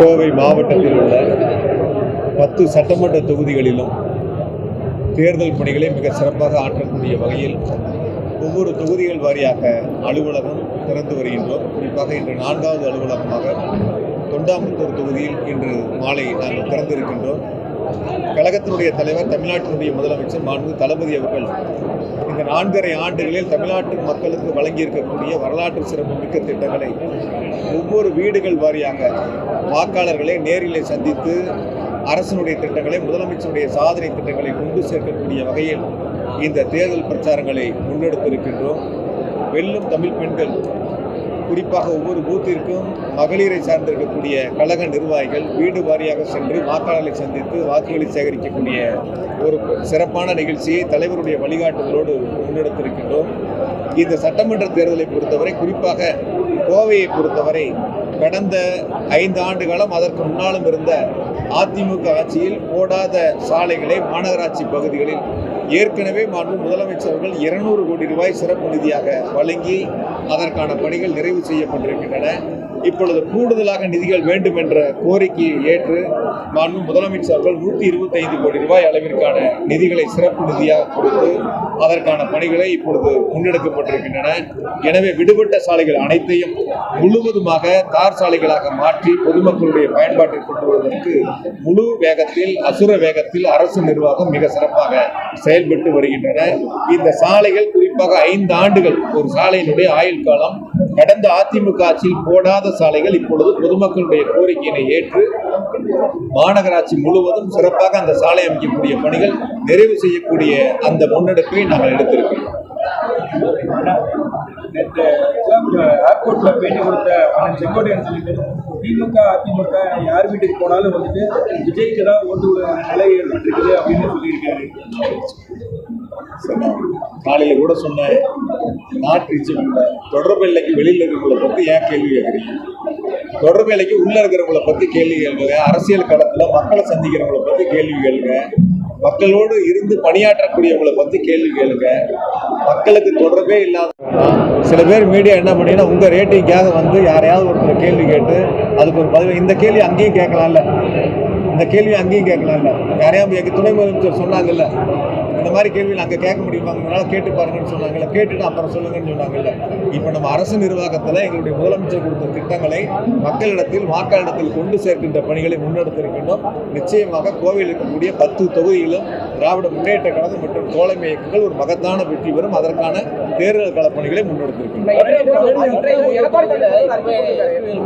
கோவை மாவட்டத்தில் உள்ள பத்து சட்டமன்ற தொகுதிகளிலும் தேர்தல் பணிகளை மிக சிறப்பாக ஆற்றக்கூடிய வகையில் ஒவ்வொரு தொகுதிகள் வாரியாக அலுவலகம் திறந்து வருகின்றோம். குறிப்பாக இன்று நான்காவது அலுவலகமாக தொண்டாமுத்தூர் தொகுதியில் இன்று மாலை நாங்கள் திறந்திருக்கின்றோம். கழகத்தினுடைய தலைவர் தமிழ்நாட்டினுடைய முதலமைச்சர் மாண்பு தளபதி அவர்கள் இந்த நான்கரை ஆண்டுகளில் தமிழ்நாட்டு மக்களுக்கு வழங்கியிருக்கக்கூடிய வரலாற்று சிறப்பு மிக்க திட்டங்களை ஒவ்வொரு வீடுகள் வாரியாக வாக்காளர்களை நேரிலே சந்தித்து அரசினுடைய திட்டங்களை முதலமைச்சருடைய சாதனை திட்டங்களை கொண்டு சேர்க்கக்கூடிய வகையில் இந்த தேர்தல் பிரச்சாரங்களை முன்னெடுத்திருக்கின்றோம். வெல்லும் தமிழ் பெண்கள் குறிப்பாக ஒவ்வொரு பூத்திற்கும் மகளிரை சார்ந்திருக்கக்கூடிய கழக நிர்வாகிகள் வீடு வாரியாக சென்று வாக்காளர்களை சந்தித்து வாக்குகளை சேகரிக்கக்கூடிய ஒரு சிறப்பான நிகழ்ச்சியை தலைவருடைய வழிகாட்டுதலோடு முன்னெடுத்திருக்கின்றோம். இந்த சட்டமன்ற தேர்தலை பொறுத்தவரை குறிப்பாக கோவையை பொறுத்தவரை கடந்த ஐந்து ஆண்டு காலம் அதற்கு முன்னாலும் இருந்த அதிமுக ஆட்சியில் போடாத சாலைகளை மாநகராட்சி பகுதிகளில் ஏற்கனவே மாண்பு முதலமைச்சர்கள் இருநூறு கோடி ரூபாய் சிறப்பு நிதியாக வழங்கி அதற்கான பணிகள் நிறைவு செய்யப்பட்டிருக்கின்றன. இப்பொழுது கூடுதலாக நிதிகள் வேண்டும் என்ற கோரிக்கையை ஏற்று மாண்பு முதலமைச்சர்கள் நூற்றி இருபத்தைந்து கோடி ரூபாய் அளவிற்கான நிதிகளை சிறப்பு நிதியாக கொடுத்து அதற்கான பணிகளை இப்பொழுது முன்னெடுக்கப்பட்டிருக்கின்றன. எனவே விடுபட்ட சாலைகள் அனைத்தையும் முழுவதுமாக தார் சாலைகளாக மாற்றி பொதுமக்களுடைய பயன்பாட்டில் கொண்டு வருவதற்கு முழு வேகத்தில் அசுர வேகத்தில் அரசு நிர்வாகம் மிக சிறப்பாக செயல்பட்டு வருகின்றன. இந்த சாலைகள் குறிப்பாக ஐந்து ஆண்டுகள் ஒரு சாலையினுடைய ஆயுள் காலம் கடந்த அதிமுக ஆட்சியில் போடாத சாலைகள் இப்பொழுது பொதுமக்களுடைய கோரிக்கையினை ஏற்று மாநகராட்சி முழுவதும் சிறப்பாக அந்த சாலை அமைக்கக்கூடிய பணிகள் நிறைவு செய்யக்கூடிய அந்த முன்னெடுப்பை நாங்கள் எடுத்திருக்கிறோம். ஏர்போர்ட்ல பேட்டி கொடுத்த செங்கோட்டையன் சொல்லிட்டு திமுக அதிமுக யார் வீட்டுக்கு போனாலும் வந்துட்டு விஜய்க்கு தான் ஓட்டு நிலை ஏற்பட்டிருக்குது அப்படின்னு சொல்லியிருக்காரு. காலையில் கூட சொன்னேன் நாட்டு இச்சைக்குள்ள தொடர்பு எல்லைக்கு வெளியில் இருக்கிறவங்களை பற்றி ஏன் கேள்வி கேட்குறீங்க? தொடர்பு எல்லைக்கு உள்ளே இருக்கிறவங்கள பற்றி கேள்வி கேளுங்க அரசியல் களத்தில் மக்களை சந்திக்கிறவங்கள பற்றி கேள்வி கேளுங்க மக்களோடு இருந்து பணியாற்றக்கூடியவங்களை பற்றி கேள்வி கேளுங்க மக்களுக்கு தொடர்பே இல்லாத சில பேர் மீடியா என்ன பண்ணீங்கன்னா உங்கள் ரேட்டிங்காக வந்து யாரையாவது ஒருத்தர் கேள்வி கேட்டு அதுக்கு ஒரு பதில் இந்த கேள்வி அங்கேயும் கேட்கலாம்ல. இந்த கேள்வி அங்கேயும் கேட்கலாம்ல. யாரையாவது எங்க துணை முதலமைச்சர் சொன்னாங்கல்ல இந்த மாதிரி கேள்வியில் அங்கே கேட்க முடியுமாங்கனால கேட்டு பாருங்கன்னு சொன்னாங்கல்ல. கேட்டுட்டு அப்புறம் சொல்லுங்கன்னு சொன்னாங்கல்ல. இப்போ நம்ம அரசு நிர்வாகத்தில் எங்களுடைய முதலமைச்சர் கொடுத்த திட்டங்களை மக்களிடத்தில் வாக்காளரிடத்தில் கொண்டு சேர்க்கின்ற பணிகளை முன்னெடுத்திருக்கின்றோம். நிச்சயமாக கோவையில் இருக்கக்கூடிய பத்து தொகுதியிலும் திராவிட முன்னேற்ற கழகம் மற்றும் தோழமை இயக்கங்கள் ஒரு மகத்தான வெற்றி பெறும். அதற்கான தேர்தல் களப்பணிகளை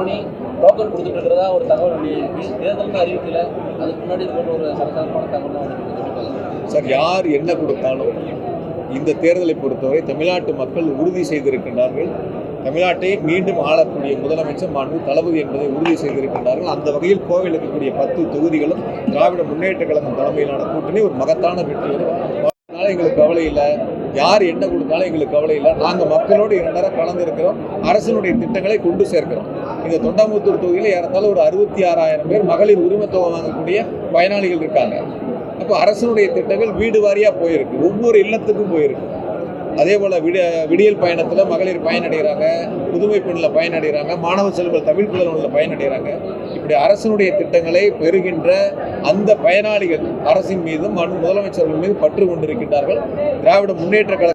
மணி டோக்கன் கொடுத்துட்டு இருக்கிறதா ஒரு தகவல் வெளியிருக்கு தேர்தல்னு அறிவிக்கல. அதுக்கு முன்னாடி இது போன்ற ஒரு சரசரப்பான தகவல் சார் யார் என்ன கொடுத்தாலும் இந்த தேர்தலை பொறுத்தவரை தமிழ்நாட்டு மக்கள் உறுதி செய்திருக்கின்றார்கள். தமிழ்நாட்டை மீண்டும் ஆளக்கூடிய முதலமைச்சர் மாண்பு தளபதி என்பதை உறுதி செய்திருக்கின்றார்கள். அந்த வகையில் கோவில் இருக்கக்கூடிய பத்து தொகுதிகளும் திராவிட முன்னேற்ற கழகம் தலைமையிலான கூட்டணி ஒரு மகத்தான வெற்றி அதனால் எங்களுக்கு கவலை இல்லை. யார் என்ன கொடுத்தாலும் எங்களுக்கு கவலை இல்லை. நாங்கள் மக்களோடு இரண்டரை கலந்துருக்கிறோம். அரசினுடைய திட்டங்களை கொண்டு சேர்க்கிறோம். இந்த தொண்டாமுத்தூர் தொகுதியில் ஏறத்தாழ ஒரு அறுபத்தி ஆறாயிரம் பேர் மகளிர் உரிமை தொகை வாங்கக்கூடிய பயனாளிகள் இருக்காங்க. அப்போ அரசனுடைய திட்டங்கள் வீடு வாரியாக போயிருக்கு. ஒவ்வொரு இல்லத்துக்கும் போயிருக்கு. அதே போல் விடிய விடியல் பயணத்தில் மகளிர் பயனடைகிறாங்க புதுமை பெண்ணில் பயனடைகிறாங்க மாணவ செல்வங்கள் தமிழ் புதல்வனில் பயனடைகிறாங்க. இப்படி அரசனுடைய திட்டங்களை பெறுகின்ற அந்த பயனாளிகள் அரசின் மீதும் மனு முதலமைச்சர்கள் மீது பற்று கொண்டிருக்கின்றார்கள். திராவிட முன்னேற்ற கழக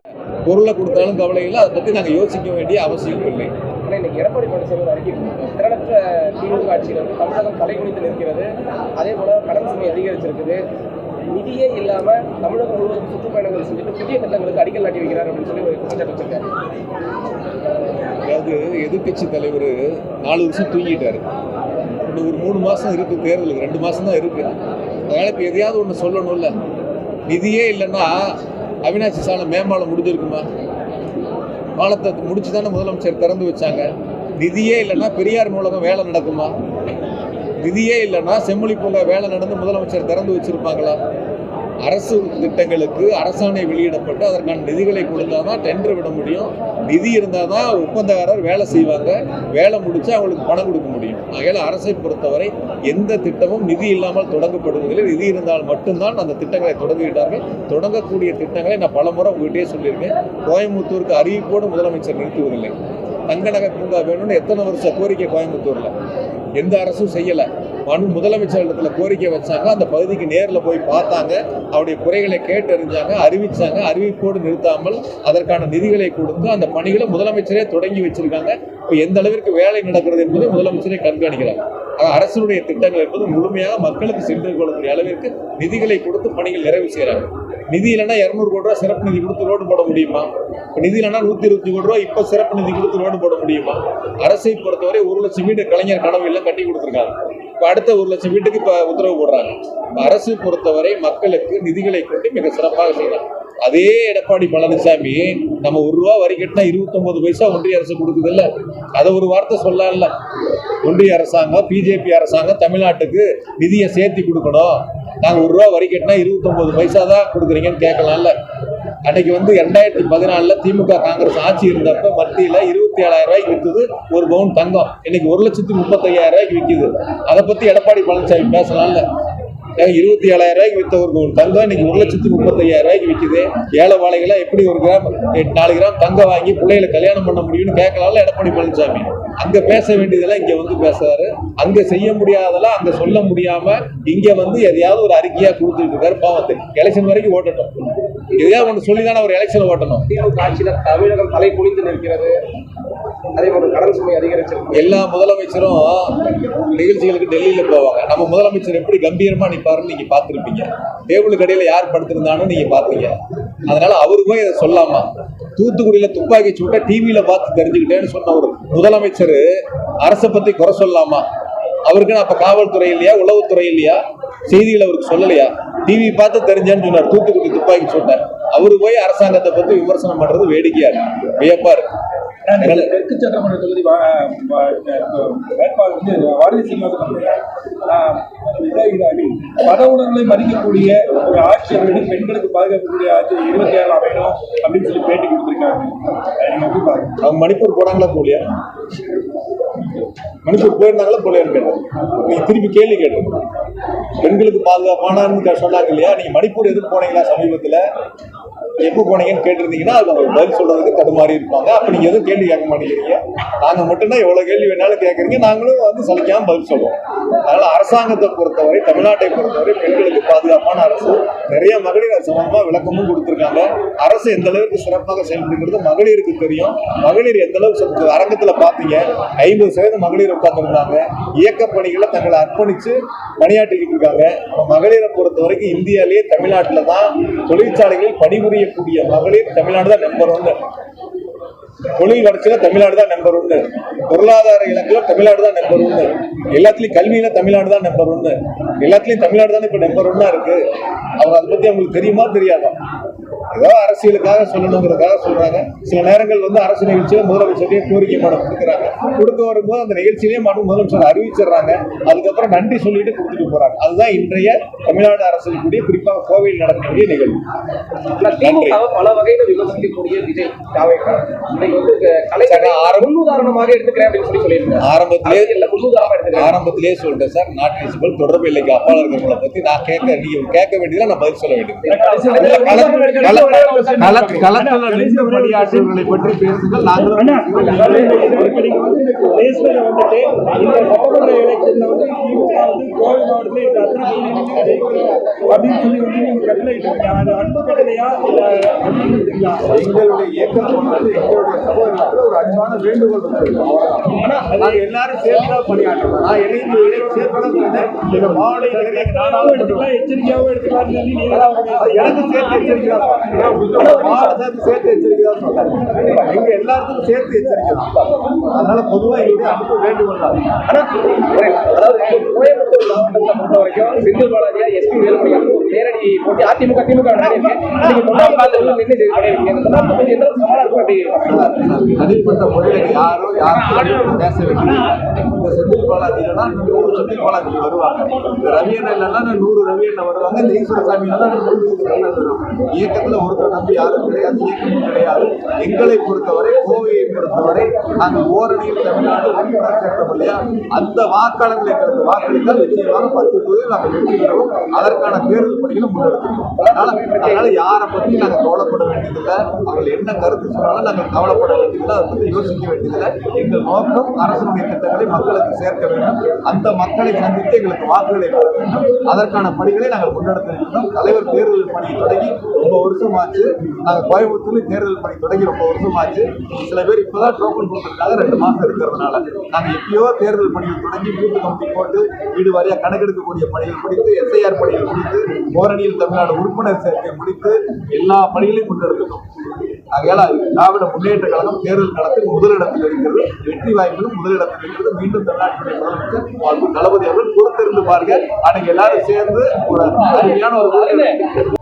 பொருளை கொடுத்தாலும் கவலை இல்லை. அதை பற்றி நாங்கள் யோசிக்க வேண்டிய அவசியம் இல்லை. இன்னைக்கு எடப்பாடி பழனிசாமி ஒரு அறிக்கை திரளற்ற திமுக ஆட்சியில் தமிழகம் தலைகுனிந்து நிற்கிறது. அதே போல கடன் சுமை அதிகரிச்சிருக்குது. நிதியே இல்லாம தமிழகம் முழுவதும் சுற்றுப்பயணங்கள் செஞ்சுட்டு புதிய திட்டங்களுக்கு அடிக்கல் நாட்டி வைக்கிறார் அப்படின்னு சொல்லி ஒரு குற்றச்சாட்டு வச்சிருக்காரு அதாவது எதிர்கட்சி தலைவர் நாலு வருஷம் தூங்கிட்டாரு. இன்னும் ஒரு மூணு மாதம் இருக்குது தேர்தலுக்கு ரெண்டு மாதம் தான் இருக்குது அதனால் இப்போ எதையாவது ஒன்று சொல்லணும்ல. நிதியே இல்லைன்னா அவினாசி சாலை மேம்பாலம் முடிஞ்சிருக்குமா? பாலத்தை முடிச்சு தானே முதலமைச்சர் திறந்து வச்சாங்க. நிதியே இல்லைன்னா பெரியார் நூலகம் வேலை நடக்குமா? நிதியே இல்லைன்னா செம்மொழி பூங்கா வேலை நடந்து முதலமைச்சர் திறந்து வச்சிருப்பாங்களா? அரசு திட்டங்களுக்கு அரசாணை வெளியிடப்பட்டு அதற்கான நிதிகளை கொடுத்தா தான் டெண்டர் விட முடியும். நிதி இருந்தால் தான் ஒப்பந்தக்காரர் வேலை செய்வாங்க. வேலை முடிச்சு அவங்களுக்கு பணம் கொடுக்க முடியும். ஆகையால் அரசை பொறுத்தவரை எந்த திட்டமும் நிதி இல்லாமல் தொடங்கப்படுவதில்லை. நிதி இருந்தால் மட்டும்தான் அந்த திட்டங்களை தொடங்குகிறார்கள். தொடங்கக்கூடிய திட்டங்களை நான் பலமுறை உங்கள்கிட்டயே சொல்லியிருக்கேன். கோயம்புத்தூருக்கு அறிவிப்போடு முதலமைச்சர் நிறுத்துவதில்லை. தங்க நகை பூங்கா வேணும்னு எத்தனை வருஷம் கோரிக்கை கோயம்புத்தூரில். எந்த அரசும் செய்யலை. மனு முதலமைச்சர் கோரிக்கை வச்சாங்க. அந்த பகுதிக்கு நேரில் போய் பார்த்தாங்க. அவருடைய குறைகளை கேட்டறிஞ்சாங்க அறிவிச்சாங்க. அறிவிப்போடு நிறுத்தாமல் அதற்கான நிதிகளை கொடுத்து அந்த பணிகளை முதலமைச்சரே தொடங்கி வச்சிருக்காங்க. இப்போ எந்த அளவிற்கு வேலை நடக்கிறது என்பதை முதலமைச்சரே கண்காணிக்கிறாங்க அரசுடைய திட்டங்கள் என்பது முழுமையாக மக்களுக்கு சென்று கொள்ளக்கூடிய அளவிற்கு நிதிகளை கொடுத்து பணிகள் நிறைவு செய்கிறாங்க. நிதி இல்லைன்னா இரநூறு கோடி ரூபா சிறப்பு நிதி கொடுத்து ரோடு போட முடியுமா? இப்போ நிதி இல்லைன்னா நூற்றி இருபத்தி கோடி ரூபா இப்போ சிறப்பு நிதி கொடுத்து ரோடு போட முடியுமா? அரசை பொறுத்தவரை ஒரு லட்சம் வீடு கலைஞர் கனவு கட்டி கொடுத்துருக்காங்க. இப்போ அடுத்த ஒரு லட்சம் வீட்டுக்கு இப்போ உத்தரவு போடுறாங்க. இப்ப பொறுத்தவரை மக்களுக்கு நிதிகளை கொண்டு மிக சிறப்பாக செய்யலாம். அதே எடப்பாடி பழனிசாமி நம்ம ஒரு ரூபா வரி கட்டினா இருபத்தொன்பது பைசா ஒன்றிய அரசு கொடுக்குது இல்லை அதை ஒரு வார்த்தை சொல்லல ஒன்றிய அரசாங்கம் பிஜேபி அரசாங்கம் தமிழ்நாட்டுக்கு நிதியை சேர்த்து கொடுக்கணும். நாங்கள் ஒரு ரூபா வரி கட்டினா இருபத்தொம்போது பைசா தான் கொடுக்குறீங்கன்னு கேட்கலாம்ல. அன்னைக்கு வந்து ரெண்டாயிரத்தி பதினாலில் திமுக காங்கிரஸ் ஆட்சி இருந்தப்ப மத்தியில் இருபத்தி ஏழாயிரம் ரூபாய்க்கு விற்குது ஒரு பவுன் தங்கம். இன்னைக்கு ஒரு லட்சத்தி முப்பத்தையாயிரம் ரூபாய்க்கு விற்கிது அதை பற்றி எடப்பாடி பழனிசாமி பேசலாம்ல. ஏன் இருபத்தி ஏழாயிரம் ரூபாய்க்கு வித்த ஒரு தங்கம் இன்னைக்கு ஒரு லட்சத்தி முப்பத்தையாயிரம் ரூபாய்க்கு விற்கிது ஏழை வாழைகளை எப்படி ஒரு கிராம் எட்டு- நாலு கிராம் தங்கம் வாங்கி பிள்ளைகளை கல்யாணம் பண்ண முடியும்னு கேட்கலாம்ல எடப்பாடி பழனிசாமி. அங்க பேச வேண்டியதெல்லாம் இங்க வந்து பேசுறாரு. அங்க செய்ய முடியாதெல்லாம் அங்க சொல்ல முடியாம இங்க வந்து எதையாவது ஒரு அறிக்கையா கொடுத்துட்டு இருக்காரு பாவத்து. எலெக்ஷன் வரைக்கும் ஓட்டட்டும் எதையாவது ஒன்று சொல்லி தானே அவர் எலெக்ஷன் ஓட்டணும். திமுக ஆட்சியில தமிழகம் தலை குளிந்து நிற்கிறது. அதே போல கடன் சுமை அதிகரிச்சிருக்கு. எல்லா முதலமைச்சரும் நிகழ்ச்சிகளுக்கு டெல்லியில போவாங்க. நம்ம முதலமைச்சர் எப்படி கம்பீரமா நிப்பாருன்னு நீங்க பார்த்துருப்பீங்க. டேபிள் கடையில் யார் படுத்திருந்தான்னு நீங்க பாத்தீங்க அதனால அவரு போய் சொல்லாமா? தூத்துக்குடியில துப்பாக்கி சூட்டை டிவியில பார்த்து தெரிஞ்சுக்கிட்டேன்னு சொன்ன ஒரு முதலமைச்சர் அரசை பத்தி குறை சொல்லலாமா அவருக்கு அப்ப காவல்துறை இல்லையா? உளவுத்துறை இல்லையா? செய்திகள் அவருக்கு சொல்லலையா? டிவி பார்த்து தெரிஞ்சேன்னு சொன்னார். தூத்துக்குடி துப்பாக்கி சூட்டை. அவரு போய் அரசாங்கத்தை பத்தி விமர்சனம் பண்றது வேடிக்கையா இருக்கு. வியப்பா இருக்கு. தெற்கு சட்டமன்ற தொகுதி வேட்பாளர் வந்து வாரதி சீனிவாசன் மத உணர்வுகளை மதிக்கக்கூடிய ஒரு ஆட்சி அமைப்பு பெண்களுக்கு பாதுகாக்கக்கூடிய ஆட்சி இருபத்தி ஏழு அமையணும் அப்படின்னு சொல்லி பேட்டி கொடுத்துருக்காங்க. அவங்க மணிப்பூர் போனாங்களா போலியா மணிப்பூர் போயிருந்தாங்களா போலியான்னு கேட்டேன். நீங்க திருப்பி கேள்வி கேட்டேன். பெண்களுக்கு பாதுகாப்பானான்னு சொன்னாங்க இல்லையா? நீங்க மணிப்பூர் எதுக்கு போனீங்களா சமீபத்தில்? எப்போ போனீங்கன்னு கேட்டிருந்தீங்கன்னா அது அவங்க பதில் சொல்றதுக்கு தடுமாறி இருப்பாங்க. அப்ப நீங்க எதுவும் கேள்வி கேட்க மாட்டேங்கிறீங்க. நாங்க மட்டும்தான் எவ்வளவு கேள்வி வேணாலும் கேட்கறீங்க. நாங்களும் வந்து சலிக்காம பதில் சொல்லுவோம். அதனால அரசாங்கத்தை பொறுத்தவரை தமிழ்நாட்டை பொறுத்தவரை பெண்களுக்கு பாதுகாப்பான அரசு நிறைய மகளிர் சம்பந்தமா விளக்கமும் கொடுத்துருக்காங்க. அரசு எந்த அளவுக்கு சிறப்பாக செயல்படுகிறது மகளிருக்கு தெரியும். மகளிர் எந்த அளவுக்கு சிறப்பு- அரங்கத்துல பாத்தீங்க. ஐம்பது சதவீதம் மகளிர் உட்கார்ந்துருந்தாங்க. இயக்க பணிகளை தங்களை அர்ப்பணிச்சு பணியாற்றிக்கிட்டு இருக்காங்க. மகளிரை பொறுத்த வரைக்கும் இந்தியாவிலேயே தமிழ்நாட்டில் தான் தொழிற்சாலைகளில் புரியக்கூடிய மகளிர் தமிழ்நாடு தான் நம்பர் ஒன்று தொழில் வளர்ச்சியில தமிழ்நாடு தான் நம்பர் ஒன்று பொருளாதார இலக்குல தமிழ்நாடு தான் நம்பர் ஒன்று எல்லாத்துலயும் கல்வியில தமிழ்நாடு தான் நம்பர் ஒன்று எல்லாத்துலயும் தமிழ்நாடு தான் இப்ப நம்பர் ஒன்னா இருக்கு? அவங்க அதை பத்தி அவங்களுக்கு தெரியுமா? தெரியாதா? ஏதோ அரசியலுக்காக சொல்லணுங்கிறதுக்காக சொல்றாங்க. சில நேரங்கள் வந்து அரசு நிகழ்ச்சியில முதலமைச்சரே கோரிக்கை மனம் கொடுக்குறாங்க. கொடுக்க வரும்போது அந்த நிகழ்ச்சியிலேயே மனு முதலமைச்சர் அறிவிச்சிடுறாங்க. அதுக்கப்புறம் நன்றி சொல்லிட்டு கொடுத்துட்டு போறாங்க. அதுதான் இன்றைய தமிழ்நாடு அரசில் கூடிய குறிப்பாக கோவையில் நடக்கக்கூடிய நிகழ்வு. பல வகையில விமர்சிக்கக்கூடிய விஜய் தாவேக்கா இன்னைக்கு வந்து க- கலைஞரை சரி, ஆரம்ப- முன்னுதாரணமாக எடுத்துக்கிறேன் அப்படின்னு சொல்லி சொல்லியிருக்காரு. ஆரம்பத்திலே ஆரம்பத்திலே சொல்லிட்டேன் சார். நாட் ரீச்சபிள் தொடர்பு இல்லைக்கு அப்பால் இருக்கிறவங்களை பத்தி நான் கேட்க நீங்க கேட்க வேண்டியதுல நான் பதில் சொல்ல வேண்டியது. கள- கள- களத்துல நின்று பணியாற்றியவர்களை பற்றி பேசுங்கள் அப்படின்னு சொல்லி வந்து நீங்க கட்டளை அது அன்பு கட்டளையா எங்களுடைய இயக்கம் வந்து எங்களுடைய சகோதரத்தில் ஒரு அன்பான வேண்டுகோள் நாங்க எல்லாரும் சேர்ந்து தான் பணியாற்றணும் நான் என்னையும் சேர்த்து. எங்க மாவட்ட நானாவும் எடுத்துக்கலாம் அவங்க அது எனக்கு சேர்த்து எச்சரிக்கை தான் சொன்னேன். மாவட்டத்துக்கு சேர்த்து எச்சரிக்கை தான் சொன்னேன். எங்க எல்லாத்துக்கும் சேர்த்து எச்சரிக்கை தான் அதனால பொதுவா எங்களுடைய அன்பு வேண்டுகோள் தான் அதாவது கோயம்புத்தூர் மாவட்டத்தை பொறுத்த வரைக்கும் செந்தில் பாலாஜியா எஸ்பி வேலுமணி நேரடி போட்டி அதிமுக திமுக தனிப்பட்ட முறையில் யாரோ யாரும் பேச வேண்டியது இந்த செந்தில் பாலாஜி இல்லைன்னா நூறு செந்தில் பாலாஜி வருவாங்க. இந்த ரவியண்ணன் இல்லைன்னா நூறு ரவியண்ணன் வருவாங்க. இந்த ஈஸ்வர சாமி இல்லைன்னா வரும் இயக்கத்துல ஒருத்தர் நம்பி யாரும் கிடையாது இயக்கமும் கிடையாது. எங்களை பொறுத்தவரை கோவையை பொறுத்தவரை நாங்கள் ஓரணியில் தமிழ்நாடு ஒன்றாக சேர்த்தோம் இல்லையா? அந்த வாக்காளர்களை வாக்காளர்கள் எங்களுக்கு வாக்களித்தால் நிச்சயமாக பத்து தொகுதியில் நாங்கள் வெற்றி பெறுவோம். அதற்கான தேர்தல் பணிகளும் முன்னெடுத்துக்கிறோம் அதனால அதனால யாரை பத்தி நாங்கள் கவலைப்பட வேண்டியதில்லை. அவர்கள் என்ன கருத்து சொன்னாலும் நாங்கள் கவலைப்பட வேண்டியதில்லை. அதை பற்றி யோசிக்க வேண்டியதில்லை. எங்கள் நோக்கம் அரசுடைய திட்டங்களை மக்களுக்கு சேர்க்க வேண்டும். அந்த மக்களை சந்தித்து எங்களுக்கு வாக்குகளை பெற வேண்டும். அதற்கான பணிகளை நாங்கள் முன்னெடுத்திருக்கிறோம் தலைவர் தேர்தல் பணி தொடங்கி ரொம்ப வருஷமாச்சு. நாங்கள் கோயம்புத்தூர்லேயும் தேர்தல் பணி தொடங்கி ரொம்ப வருஷமாச்சு. சில பேர் இப்போதான் டோக்கன் கொடுத்துருக்காங்க ரெண்டு மாதம் இருக்கிறதுனால. நாங்கள் எப்பயோ தேர்தல் பணிகள் தொடங்கி பூத்து கமிட்டி போட்டு வீடு வாரியாக கணக்கெடுக்கக்கூடிய பணிகள் முடித்து எஸ்ஐஆர் பணிகள் முடித்து ஓரணியில் தமிழ்நாடு உறுப்பினர் சேர்க்கை முடித்து எல்லா பணிகளையும் முன்னெடுக்கணும் ஆகையால் திராவிட முன்னேற்ற கழகம் தேர்தல் களத்தில் முதலிடத்தில் இருக்கிறது. வெற்றி வாய்ப்பிலும் முதலிடத்தில் இருக்கிறது. மீண்டும் தமிழ்நாட்டுடைய முதலமைச்சர் தளபதி அவர்கள் பொறுத்திருந்து பாருங்க. அன்னைக்கு எல்லாரும் சேர்ந்து ஒரு அருமையான ஒரு